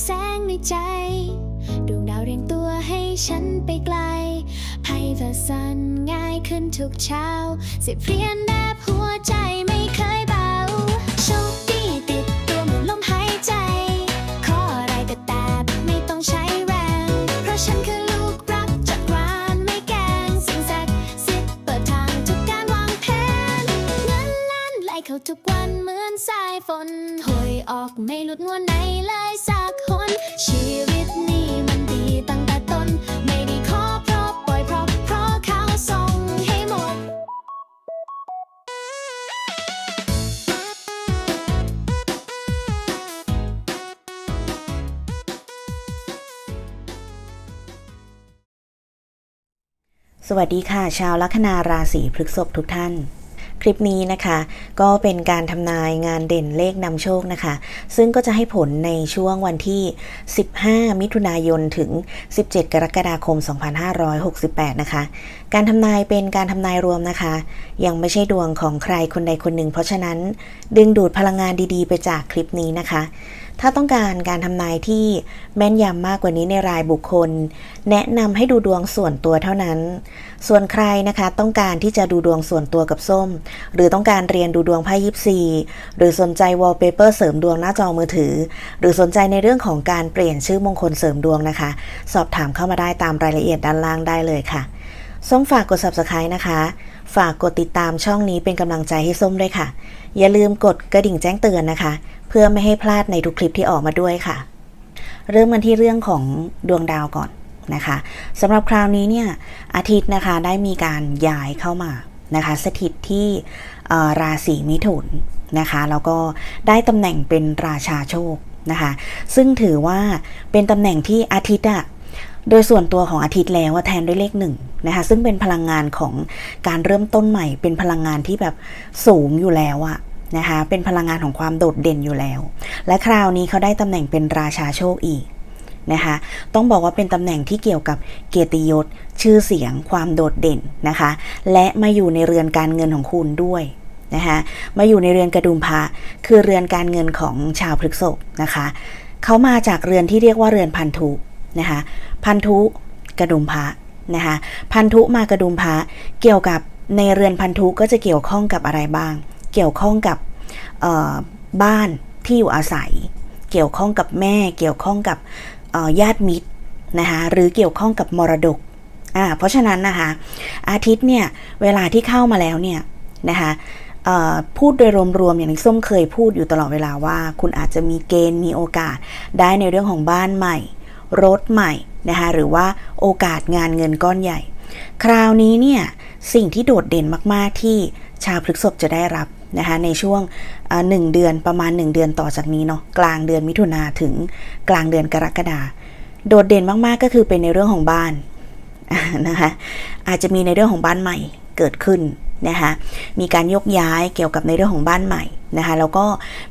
แสงในใจ ดวงดาวเรียงตัวให้ฉันไปไกลให้เธอสั่นง่ายขึ้นทุกเช้า สิบเรียนแนบหัวใจไม่เคยเบาโชคดีติดตัวเหมือนลมหายใจ ขออะไรก็แต่ไม่ต้องใช้แรง เพราะฉันคือลูกรักจากรานไม่แกงสิ่งศักดิ์สิทธิ์เปิดทางทุกการวางแผน เงินล้านไหลเข้าทุกวันเหมือนสายฝนหวยออกไม่หลุดงวด สวัสดีค่ะ ชาวลัคนาราศีพฤษภทุกท่าน คลิปนี้นะคะ ก็เป็นการทำนายงานเด่นเลขนำโชคนะคะ ซึ่งก็จะให้ผลในช่วงวันที่ 15 มิถุนายนถึง 17 กรกฎาคม 2568 นะคะ การทำนายเป็นการทำนายรวมนะคะ ยังไม่ใช่ดวงของใครคนใดคนหนึ่ง เพราะฉะนั้นดึงดูดพลังงานดีๆ ไปจากคลิปนี้นะคะ ถ้าต้องการการทำนายที่แม่นยำมากกว่านี้ในรายบุคคล แนะนำให้ดูดวงส่วนตัวเท่านั้น ส่วนใครนะคะต้องการที่จะดูดวงส่วนตัวกับส้ม หรือต้องการเรียนดูดวงไพ่ยิปซีหรือสนใจวอลเปเปอร์เสริมดวงหน้าจอมือถือ หรือสนใจในเรื่องของการเปลี่ยนชื่อมงคลเสริมดวงนะคะ สอบถามเข้ามาได้ตามรายละเอียดด้านล่างได้เลยค่ะส้มฝากกด subscribe นะคะ ฝากกดติดตามช่องนี้เป็นกำลังใจให้ส้มด้วยค่ะ อย่าลืมกดกระดิ่งแจ้งเตือนนะคะ เพื่อไม่ให้พลาดในทุกคลิปที่ออกมาด้วยค่ะ เริ่มกันที่เรื่องของดวงดาวก่อนนะคะสำหรับคราวนี้เนี่ยอาทิตย์นะคะได้มีการย้ายเข้ามานะคะสถิตที่ราศีมิถุนนะคะแล้วก็ได้ตำแหน่งเป็นราชาโชคนะคะซึ่งถือว่าเป็นตำแหน่งที่อาทิตย์อะโดยส่วนตัวของอาทิตย์แล้ววแทนด้วยเลขหนึ่งนะคะซึ่งเป็นพลังงานของการเริ่มต้นใหม่ เป็นพลังงานที่แบบสูงอยู่แล้วอะ นะคะเป็นพลังงานของความโดดเด่นอยู่แล้ว และคราวนี้เขาได้ตำแหน่งเป็นราชาโชคอีกนะคะต้องบอกว่าเป็นตำแหน่งที่เกี่ยวกับเกียรติยศ ชื่อเสียง ความโดดเด่นนะคะ และมาอยู่ในเรือนการเงินของคุณด้วยนะคะมาอยู่ในเรือนกระดุมพระคือเรือนการเงินของชาวพฤษภนะคะเขามาจากเรือนที่เรียกว่าเรือนพันธุนะคะพันธุกระดุมพระนะคะพันธุมากระดุมพระเกี่ยวกับในเรือนพันธุก็จะเกี่ยวข้องกับอะไรบ้าง เกี่ยวข้องกับบ้านที่อยู่อาศัย เกี่ยวข้องกับแม่ เกี่ยวข้องกับญาติมิตรนะคะหรือเกี่ยวข้องกับมรดกอ่าเพราะฉะนั้นนะคะอาทิตย์เนี่ยเวลาที่เข้ามาแล้วเนี่ยนะคะพูดโดยรวมๆอย่างที่ส้มเคยพูดอยู่ตลอดเวลาว่า คุณอาจจะมีเกณฑ์มีโอกาสได้ในเรื่องของบ้านใหม่ รถใหม่นะคะหรือว่าโอกาสงานเงินก้อนใหญ่ คราวนี้เนี่ยสิ่งที่โดดเด่นมากๆที่ชาวพฤกษภจะได้รับ นะคะในช่วงหนึ่งเดือนประมาณ 1 เดือนต่อจากนี้เนาะกลางเดือนมิถุนาถึงกลางเดือนกรกฎาโดดเด่นมากๆก็คือเป็นในเรื่องของบ้านนะคะอาจจะมีในเรื่องของบ้านใหม่เกิดขึ้นนะคะมีการยกย้ายเกี่ยวกับในเรื่องของบ้านใหม่นะคะแล้วก็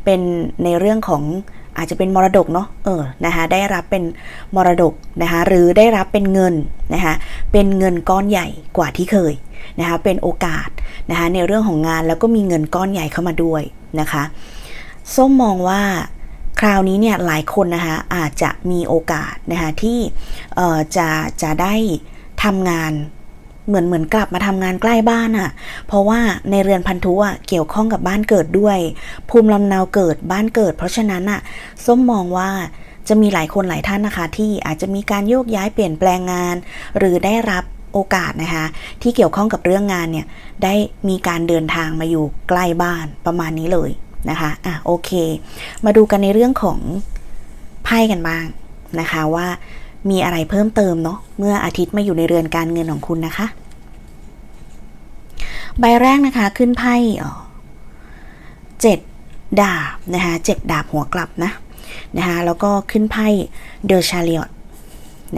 เป็นในเรื่องของ อาจจะเป็นมรดกเนาะเออนะคะได้รับเป็นมรดกนะคะหรือได้รับเป็นเงินนะคะเป็นเงินก้อนใหญ่กว่าที่เคยนะคะเป็นโอกาสนะคะในเรื่องของงานแล้วก็มีเงินก้อนใหญ่เข้ามาด้วยนะคะส้มมองว่าคราวนี้เนี่ยหลายคนนะคะอาจจะมีโอกาสนะคะที่จะจะได้ทำงาน เหมือนเหมือนกลับมาทำงานใกล้บ้านอะ่ะ เพราะว่าในเรือนพันธุอะเกี่ยวข้องกับบ้านเกิดด้วย ภูมิลำเนาเกิดบ้านเกิด เพราะฉะนั้นอะส้มมองว่าจะมีหลายคนหลายท่านนะคะ ที่อาจจะมีการโยกย้ายเปลี่ยนแปลงงาน หรือได้รับโอกาสนะคะ ที่เกี่ยวข้องกับเรื่องงานเนี่ยได้มีการเดินทางมาอยู่ใกล้บ้านประมาณนี้เลยนะคะอะโอเค มาดูกันในเรื่องของไพ่กันบ้างนะคะว่ามีอะไรเพิ่มเติมเนาะเมื่ออาทิตย์มาอยู่ในเรือนการเงินของคุณนะคะ ใบแรกนะคะขึ้นไพ่เจ็ดดาบนะคะเจ็ดดาบหัวกลับนะนะคะแล้วก็ขึ้นไพ่เดอชา r ิออต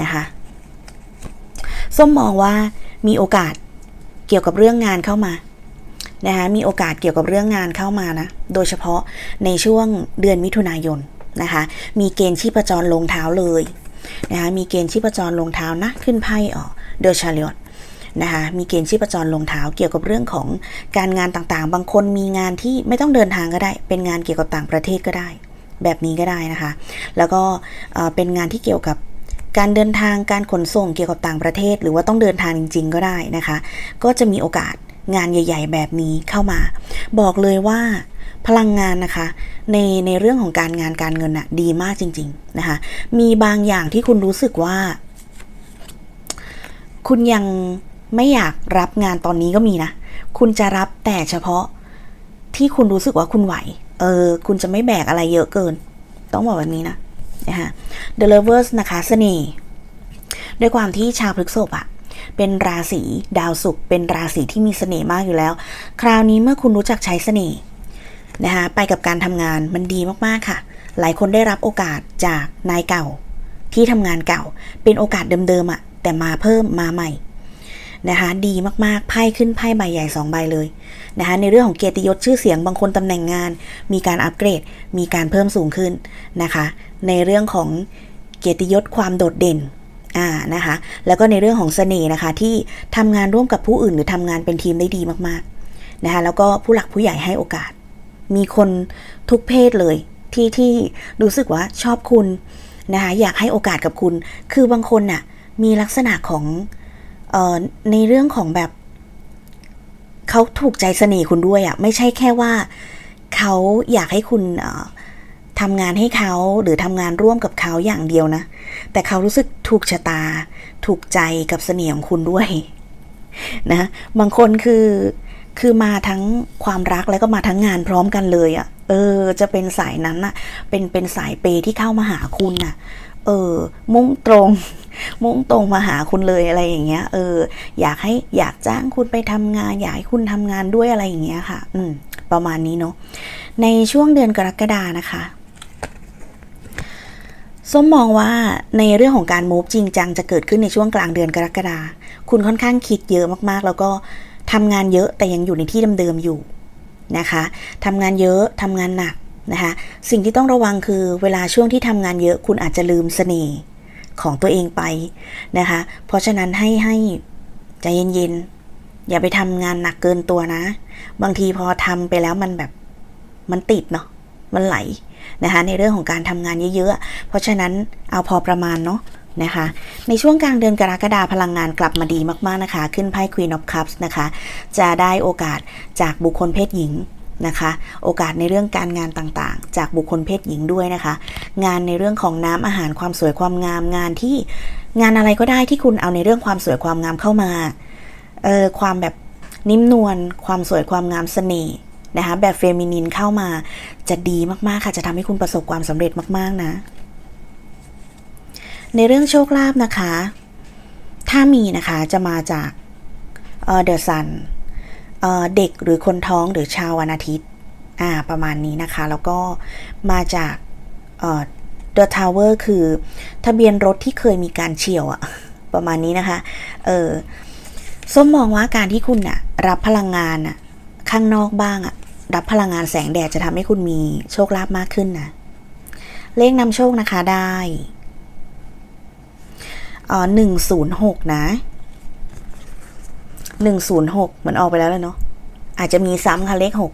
นะคะส้มมองว่ามีโอกาสเกี่ยวกับเรื่องงานเข้ามานะคะมีโอกาสเกี่ยวกับเรื่องงานเข้ามานะ โดยเฉพาะในช่วงเดือนมิถุนายนนะคะ มีเกณฑ์ชีพจรลงเท้าเลยนะคะ มีเกณฑ์ชีพจรลงเท้านะ ขึ้นไพ่เออเดอชา r ิออต นะคะมีเกณฑ์ชีพจรลงเท้าเกี่ยวกับเรื่องของการงานต่างๆ บางคนมีงานที่ไม่ต้องเดินทางก็ได้ เป็นงานเกี่ยวกับต่างประเทศก็ได้ แบบนี้ก็ได้นะคะ แล้วก็เป็นงานที่เกี่ยวกับการเดินทางการขนส่งเกี่ยวกับต่างประเทศ หรือว่าต้องเดินทางจริง ๆ ก็ได้นะคะ ก็จะมีโอกาสงานใหญ่ ๆ แบบนี้เข้ามา บอกเลยว่าพลังงานนะคะ ในในเรื่องของการงานการเงินน่ะดีมากจริง ๆ นะคะ มีบางอย่างที่คุณรู้สึกว่า คุณยัง ไม่อยากรับงานตอนนี้ก็มีนะ คุณจะรับแต่เฉพาะที่คุณรู้สึกว่าคุณไหว เออ คุณจะไม่แบกอะไรเยอะเกิน ต้องบอกแบบนี้นะนะคะ The Lovers นะคะเสน่ห์ด้วยความที่ชาวพฤกษภอะเป็นราศีดาวศุกร์เป็นราศีที่มีเสน่ห์มากอยู่แล้ว คราวนี้เมื่อคุณรู้จักใช้เสน่ห์นะคะไปกับการทำงานมันดีมากๆค่ะ หลายคนได้รับโอกาสจากนายเก่า ที่ทำงานเก่า เป็นโอกาสเดิมๆอะแต่มาเพิ่มมาใหม่ นะคะดีมากๆไพ่ขึ้นไพ่ใบใหญ่ 2 ใบเลยนะคะในเรื่องของเกียรติยศชื่อเสียงบางคนตำแหน่งงาน มีการอัปเกรด มีการเพิ่มสูงขึ้นนะคะ ในเรื่องของเกียรติยศความโดดเด่นอ่านะคะแล้วก็ในเรื่องของเสน่ห์นะคะที่ทำงานร่วมกับผู้อื่น หรือทำงานเป็นทีมได้ดีมากๆนะคะแล้วก็ผู้หลักผู้ใหญ่ให้โอกาส มีคนทุกเพศเลยที่ที่รู้สึกว่าชอบคุณนะคะอยากให้โอกาสกับคุณ คือบางคนน่ะมีลักษณะของ ในเรื่องของแบบเขาถูกใจเสน่ห์คุณด้วยอะ่ะไม่ใช่แค่ว่าเขาอยากให้คุณทำงานให้เขาหรือทำงานร่วมกับเขาอย่างเดียวนะ แต่เขารู้สึกถูกชะตา ถูกใจกับเสน่ห์ของคุณด้วยนะบางคนคือคือมาทั้งความรักแล้วก็มาทั้งงานพร้อมกันเลยอะ่ะ เออ จะเป็นสายนั้นน่ะ เป็นเป็นสายเปย์ที่เข้ามาหาคุณน่ะ เออมุ่งตรง มุ่งตรงมาหาคุณเลยอะไรอย่างเงี้ย เออ อยากให้อยากจ้างคุณไปทำงาน อยากให้คุณทำงานด้วยอะไรอย่างเงี้ยค่ะ อืม ประมาณนี้เนาะในช่วงเดือนกรกฎานะคะส้มมองว่าในเรื่องของการมูฟจริงจังจะเกิดขึ้นในช่วงกลางเดือนกรกฎาคุณค่อนข้างคิดเยอะมากๆ แล้วก็ทำงานเยอะแต่ยังอยู่ในที่เดิมๆอยู่นะคะทำงานเยอะทำงานหนัก นะคะสิ่งที่ต้องระวังคือเวลาช่วงที่ทำงานเยอะคุณอาจจะลืมเสน่ห์ของตัวเองไปนะคะ เพราะฉะนั้นให้ให้ใจเย็นๆ อย่าไปทำงานหนักเกินตัวนะ บางทีพอทำไปแล้วมันแบบมันติดเนาะมันไหลนะคะในเรื่องของการทำงานเยอะๆ เพราะฉะนั้นเอาพอประมาณเนาะนะคะในช่วงกลางเดือนกรกฎาพลังงานกลับมาดีมากๆนะคะ ขึ้นไพ่ Queen of Cups นะคะ จะได้โอกาสจากบุคคลเพศหญิง นะคะ โอกาสในเรื่องการงานต่างๆ จากบุคคลเพศหญิงด้วยนะคะ งานในเรื่องของน้ำอาหารความสวยความงามงานที่งานอะไรก็ได้ที่คุณเอาในเรื่องความสวยความงามเข้ามาเออความแบบนิ่มนวลความสวยความงามเสน่ห์นะคะแบบเฟมินินเข้ามาจะดีมากๆค่ะจะทำให้คุณประสบความสำเร็จมากๆนะ ในเรื่องโชคลาภนะคะ ถ้ามีนะคะจะมาจากเดอะซัน เด็กหรือคนท้องหรือชาววันอาทิตย์อ่าประมาณนี้นะคะ แล้วก็มาจากเดอะทาวเวอร์คือทะเบียนรถที่เคยมีการเฉียวอะประมาณนี้นะคะเออส้มมองว่าการที่คุณน่ะรับพลังงานน่ะข้างนอกบ้างอะรับพลังงานแสงแดดจะทำให้คุณมีโชคลาภมากขึ้นนะเลขนำโชคนะคะได้อ๋อหนึ่งศูนย์หกนะ หนึ่งศูนย์หกมันออกไปแล้วเลยเนาะอาจจะมีซ้ำค่ะเลขหก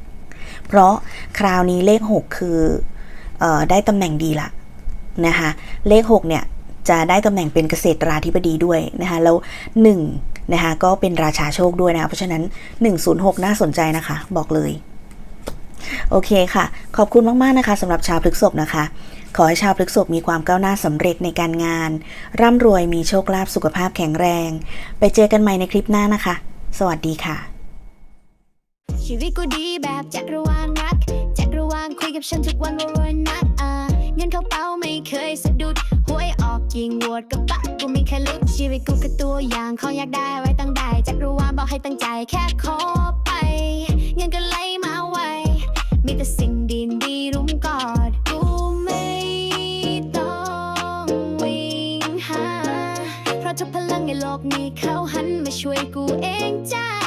เพราะคราวนี้เลขหกคือออได้ตำแหน่งดีละนะคะเลขหกเนี่ยจะได้ตำแหน่งเป็นเกษตราธิบดีด้วยนะคะแล้วหนึ่งนะคะก็เป็นราชาโชคด้วยนะะเพราะฉะนั้น 106 น่าสนใจนะคะ บอกเลย โอเคค่ะ ขอบคุณมาก ๆ นะคะสำหรับชาวพฤกษภนะคะ ขอให้ชาวพฤกษภมีความก้าวหน้าสำเร็จในการงาน ร่ำรวยมีโชคลาภสุขภาพแข็งแรง ไปเจอกันใหม่ในคลิปหน้านะคะ สวัสดีค่ะ ชีวิตกูดีแบบจักรวาลรักจักรวาลคุยกับฉันทุกวันว่ารวยนักอ่าเงินเข้าเป้าไม่เคยสะดุดหวยออกยิงวดกับปะกูมีแค่ลุกชีวิตกูคือตัวอย่างขออยากได้ไว้ตั้งได้จักรวาลบอกให้ตั้งใจแค่ขอ วิ่